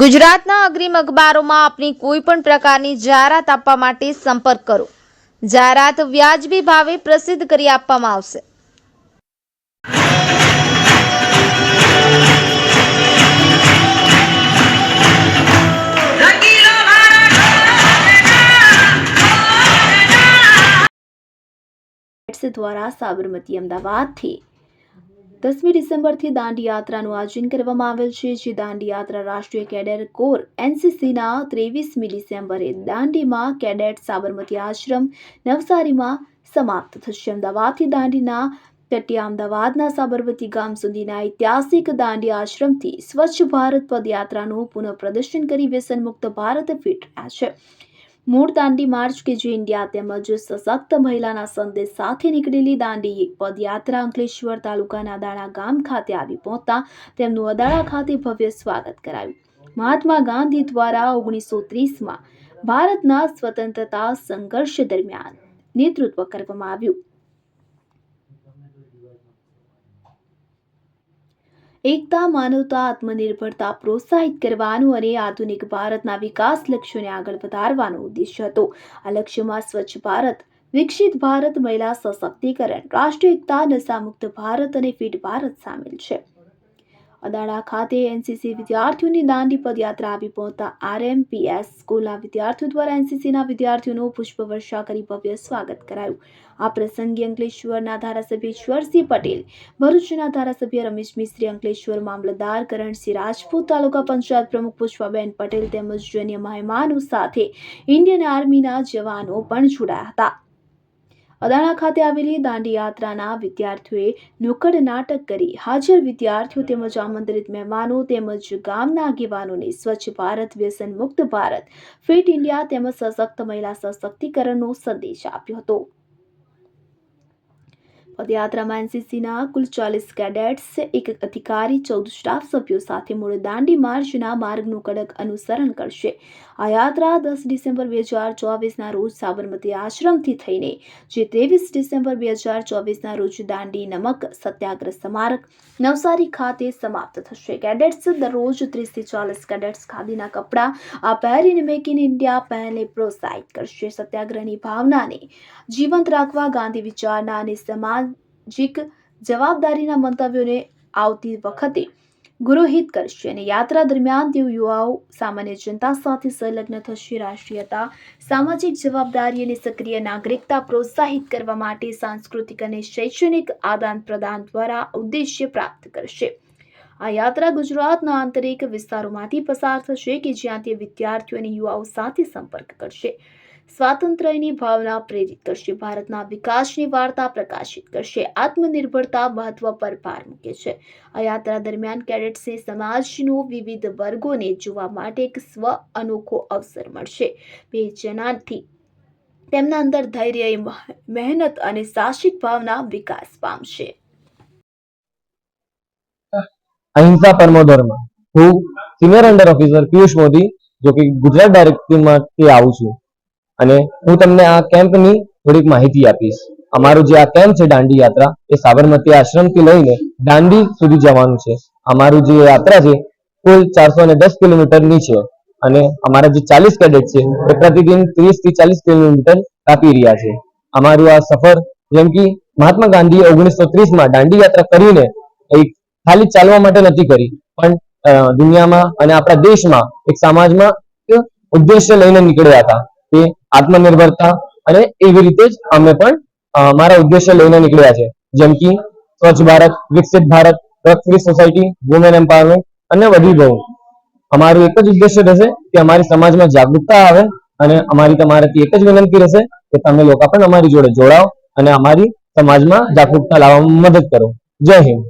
ગુજરાતના અગ્રીમ અખબારોમાં આપની કોઈ પણ પ્રકારની જાહેરાત આપવા માટે સંપર્ક કરો. જાહેરાત વ્યાજબી ભાવે પ્રસિદ્ધ કરી આપવામાં આવશે. દ્વારા સાબરમતી અમદાવાદથી દસમી ડિસેમ્બરથી દાંડી યાત્રાનું આયોજન કરવામાં આવેલ છે, જે દાંડી યાત્રા રાષ્ટ્રીય કેડેટ કોર એનસીસીના ત્રેવીસમી ડિસેમ્બરે દાંડીમાં કેડેટ સાબરમતી આશ્રમ નવસારીમાં સમાપ્ત થશે. અમદાવાદથી દાંડીના તટિયા અમદાવાદના સાબરમતી ગામ સુધીના ઐતિહાસિક દાંડી આશ્રમથી સ્વચ્છ ભારત પદયાત્રાનું પુનઃ પ્રદર્શન કરી વ્યસન મુક્ત ભારત ફિટ રહ્યા છે. મૂળ દાંડી માર્ચ કે જે ઇન્ડિયા તેમજ સશક્ત મહિલાના સંદેશ સાથે નીકળેલી દાંડી પદયાત્રા અંકલેશ્વર તાલુકાના અદાણા ગામ ખાતે આવી પહોંચતા તેમનું અદાણા ખાતે ભવ્ય સ્વાગત કરાયું. મહાત્મા ગાંધી દ્વારા ઓગણીસો ત્રીસમાં ભારતના સ્વતંત્રતા સંઘર્ષ દરમિયાન નેતૃત્વ કરવામાં આવ્યું. એકતા, માનવતા, આત્મનિર્ભરતા પ્રોત્સાહિત કરવાનું અને આધુનિક ભારતના વિકાસ લક્ષ્યોને આગળ વધારવાનો ઉદ્દેશ્ય હતો. આ લક્ષ્યમાં સ્વચ્છ ભારત, વિકસિત ભારત, મહિલા સશક્તિકરણ, રાષ્ટ્રીય એકતા, નશામુક્ત ભારત અને ફિટ ભારત સામેલ છે. અદાડા ખાતે એનસીસી વિદ્યાર્થીઓની દાંડી પદયાત્રા આવી પહોંચતા આરએમપીએસ સ્કૂલના વિદ્યાર્થીઓ દ્વારા એનસીસીના વિદ્યાર્થીઓનું પુષ્પવર્ષા કરી ભવ્ય સ્વાગત કરાયું. આ પ્રસંગે અંકલેશ્વરના ધારાસભ્ય ઈશ્વરસિંહ પટેલ, ભરૂચના ધારાસભ્ય રમેશ મિસ્ત્રી, અંકલેશ્વર મામલતદાર કરણસિંહ રાજપૂત, તાલુકા પંચાયત પ્રમુખ પુષ્પાબેન પટેલ તેમજ અન્ય મહેમાનો સાથે ઇન્ડિયન આર્મીના જવાનો પણ જોડાયા હતા. અદાણા ખાતે આવેલી દાંડી યાત્રાના વિદ્યાર્થીઓએ નુક્કડ નાટક કરી. હાજર વિદ્યાર્થીઓ તેમજ આમંત્રિત મહેમાનો તેમજ ગામના આગેવાનોને સ્વચ્છ ભારત વ્યસન મુક્ત ભારત, ફિટ ઇન્ડિયા તેમજ સશક્ત મહિલા સશક્તિકરણનો સંદેશ આપ્યો હતો. પદયાત્રામાં એનસીસીના કુલ ચાલીસ કેડેટ્સ, એક અધિકારી, ચૌદ સ્ટાફ સભ્યો સાથે મૂળ દાંડી માર્ચના માર્ગનું કડક અનુસરણ કરશે. આ યાત્રા દસ ડિસેમ્બર બે હજાર ચોવીસના રોજ સાબરમતી આશ્રમથી થઈને, જે ત્રેવીસ ડિસેમ્બર બે હજાર ચોવીસના રોજ દાંડી નમક સત્યાગ્રહ સ્મારક નવસારી ખાતે સમાપ્ત થશે. કેડેટ્સ દરરોજ ત્રીસથી ચાલીસ કેડેટ્સ ખાદીના કપડાં આ પહેરીને મેક ઇન ઇન્ડિયા પહેલને પ્રોત્સાહિત કરશે. સત્યાગ્રહની ભાવનાને જીવંત રાખવા ગાંધી વિચારના અને સામાજિક જવાબદારીના મંતવ્યોને આવતી વખતે ગુરુહિત કરશે અને યાત્રા દરમિયાન તેઓ યુવાઓ, સામાન્ય જનતા સાથે સંલગ્ન થશે. રાષ્ટ્રીયતા, સામાજિક જવાબદારી અને સક્રિય નાગરિકતા પ્રોત્સાહિત કરવા માટે સાંસ્કૃતિક અને શૈક્ષણિક આદાન પ્રદાન દ્વારા ઉદ્દેશ્ય પ્રાપ્ત કરશે. આ યાત્રા ગુજરાતના આંતરિક વિસ્તારોમાંથી પસાર થશે કે જ્યાં તે વિદ્યાર્થીઓ અને યુવાઓ સાથે સંપર્ક કરશે. સ્વાતંત્ર્યની ભાવના પ્રેરિત કરશે. ભારતના વિકાસની વાર્તા પ્રકાશિત કરશે. આત્મનિર્ભરતા મહત્વ પર ભાર મૂકે છે. આ યાત્રા દરમિયાન કેડેટ્સને સમાજનો વિવિધ વર્ગોને જોવા માટે એક સ્વ અનોખો અવસર મળશે. બે તેમના અંદર ધૈર્ય, મહેનત અને સાહસિક ભાવના વિકાસ પામશે. અહિંસા પરમો ધર્મ. હું senior under officer Piyush Modi જો કે ગુજરાત ડાયરેક્ટરમાંથી આવું છું. અને હું તમને આ કેમ્પની થોડીક માહિતી આપીશ. અમારું જે આ કેમ્પ છે દાંડી યાત્રા, એ સાબરમતી આશ્રમથી લઈને દાંડી સુધી જવાનું છે. અમારું જે યાત્રા છે, કુલ ચારસો અને દસ કિલોમીટરની છે અને અમારા જે ચાલીસ કેડેટ છે, એ પ્રતિદિન ત્રીસથી ચાલીસ કિલોમીટર કાપી રહ્યા છે. અમારું આ સફર, જેમ કે મહાત્મા ગાંધીએ ઓગણીસો ત્રીસમાં દાંડી યાત્રા કરીને એક ખાલી ચાલવા માટે નથી કરી, પણ દુનિયામાં અને આપણા દેશમાં એક સમાજમાં એક ઉદ્દેશ્ય લઈને નીકળ્યા હતા. કે આત્મનિર્ભરતા અને એવી રીતે જ અમે પણ મારા ઉદ્દેશ્ય લઈને નીકળ્યા છે. જેમ કે Swachh Bharat, Viksit Bharat drug free society women empowerment અને વધી ગયું અમારું એક જ ઉદ્દેશ્ય રહેશે કે અમારી સમાજમાં જાગૃતતા આવે અને અમારી તમારાથી એક જ વિનંતી રહેશે કે તમે લોકો પણ અમારી જોડે જોડાઓ અને અમારી સમાજમાં જાગૃતતા લાવવામાં મદદ કરો. જય હિન્દ.